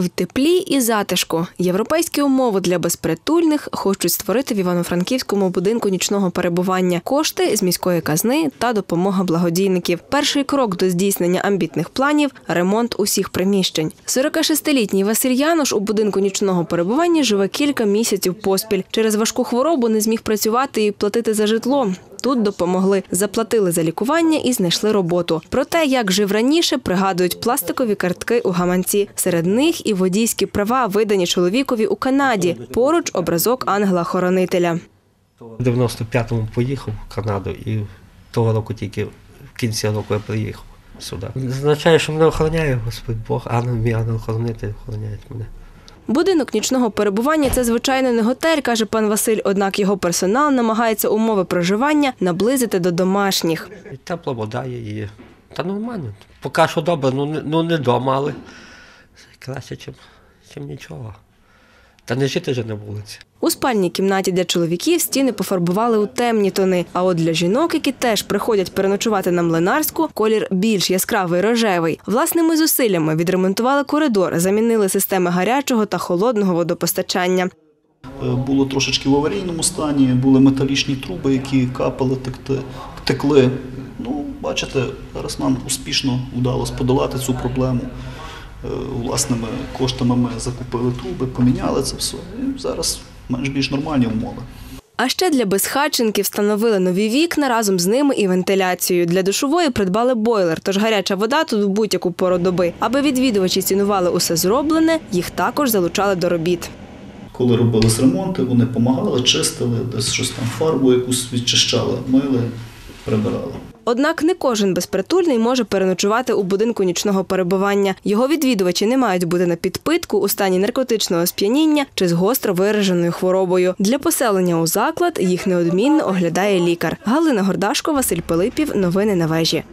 В теплі і затишку європейські умови для безпритульних хочуть створити в Івано-Франківському будинку нічного перебування кошти з міської казни та допомога благодійників. Перший крок до здійснення амбітних планів ремонт усіх приміщень. 46-літній Василь Януш у будинку нічного перебування живе кілька місяців поспіль. Через важку хворобу не зміг працювати і платити за житло. Тут допомогли, заплатили за лікування і знайшли роботу. Про те, як жив раніше, пригадують пластикові картки у гаманці. Серед них і водійські права, видані чоловікові у Канаді. Поруч образок ангела-хоронителя. В 95-му поїхав в Канаду і того року тільки в кінці року я приїхав сюди. Означає, що мене охороняє Господь Бог, ангел мій ангел-хоронитель охороняють мене. Будинок нічного перебування це звичайно не готель, каже пан Василь. Однак його персонал намагається умови проживання наблизити до домашніх. І тепла вода є, та нормально. Поки що добре, ну не, вдома, дома, але краще, ніж нічого. Та не жити вже на вулиці. У спальній кімнаті для чоловіків стіни пофарбували у темні тони. А от для жінок, які теж приходять переночувати на млинарську, колір більш яскравий рожевий. Власними зусиллями відремонтували коридор, замінили системи гарячого та холодного водопостачання. Е, було трошечки в аварійному стані, були металічні труби, які капали, текли. Ну, бачите, зараз нам успішно вдалося подолати цю проблему. Е, Власними коштами ми закупили труби, поміняли це все. І зараз менш-більш нормальні умови. А ще для безхатченків встановили нові вікна разом з ними і вентиляцію. Для душової придбали бойлер, тож гаряча вода тут в будь-яку пору доби. Аби відвідувачі цінували усе зроблене, їх також залучали до робіт. Коли робились ремонти, вони допомагали, чистили, десь щось там фарбу якусь відчищали, мили, прибирали. Однак не кожен безпритульний може переночувати у будинку нічного перебування. Його відвідувачі не мають бути на підпитку у стані наркотичного сп'яніння чи з гостро вираженою хворобою. Для поселення у заклад їх неодмінно оглядає лікар. Галина Гордашко, Василь Пилипів. Новини на вежі.